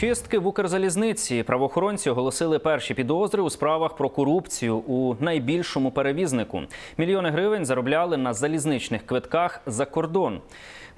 Чистки в Укрзалізниці правоохоронці оголосили перші підозри у справах про корупцію у найбільшому перевізнику. Мільйони гривень заробляли на залізничних квитках за кордон.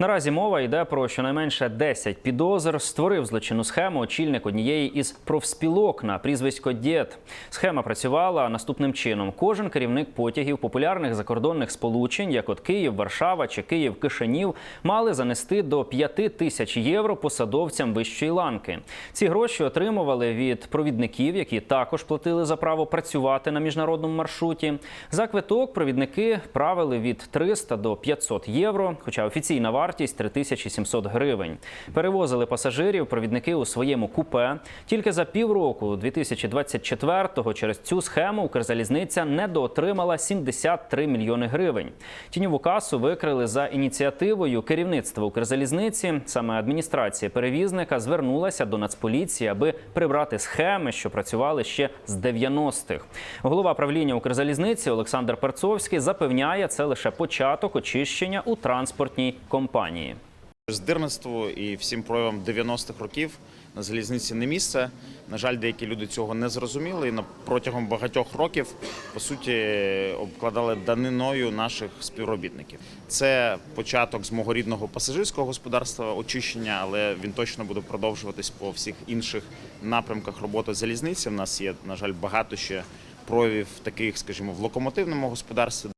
Наразі мова йде про щонайменше 10 підозр. Створив злочинну схему очільник однієї із профспілок на прізвисько Дєд. Схема працювала наступним чином: кожен керівник потягів популярних закордонних сполучень, як от Київ, Варшава чи Київ Кишинів, мали занести до 5 тисяч євро посадовцям вищої ланки. Ці гроші отримували від провідників, які також платили за право працювати на міжнародному маршруті. За квиток провідники правили від 300 до 500 євро, хоча офіційна вартість 3700 гривень. Перевозили пасажирів провідники у своєму купе. Тільки за півроку 2024-го через цю схему Укрзалізниця недоотримала 73 мільйони гривень. Тіньову касу викрили за ініціативою керівництва Укрзалізниці. Саме адміністрація перевізника звернулася до Нацполіції, аби прибрати схеми, що працювали ще з 90-х. Голова правління Укрзалізниці Олександр Перцовський запевняє, це лише початок очищення у транспортній компанії. Здирництву і всім проявам 90-х років на залізниці не місце. На жаль, деякі люди цього не зрозуміли і протягом багатьох років по суті обкладали даниною наших співробітників. Це початок з мого рідного пасажирського господарства очищення, але він точно буде продовжуватись по всіх інших напрямках роботи залізниці. У нас є, на жаль, багато ще проявів таких, скажімо, в локомотивному господарстві.